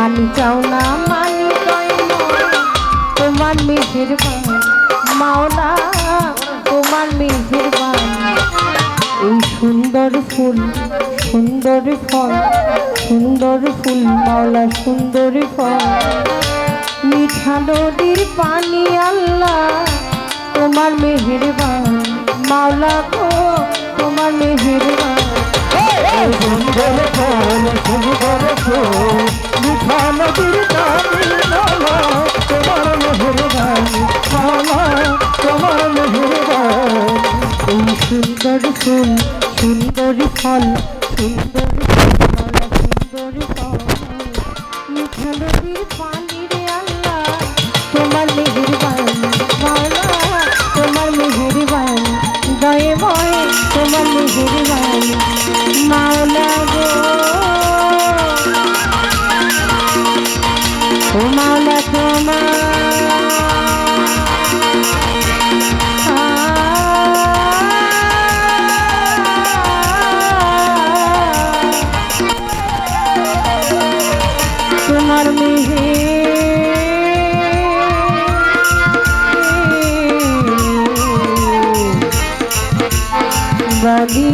মানি চাও না, মানি তোমার মেহের মাওলা, তোমার মেহের এই সুন্দর ফুল, সুন্দর ফল, সুন্দর ফুল, মাওলা, সুন্দর ফল। মিঠা নদীর পানি, আল্লাহ, তোমার মেহের মাওলা সুন্দর ফুল, সুন্দর ফল, সুন্দর সুন্দর ফল। মিঠা নদীর পানি রে আল্লাহ তোমার মাওলা তোমার মেহেরবান দয়ে তোমার তোমার তোমার। লাগি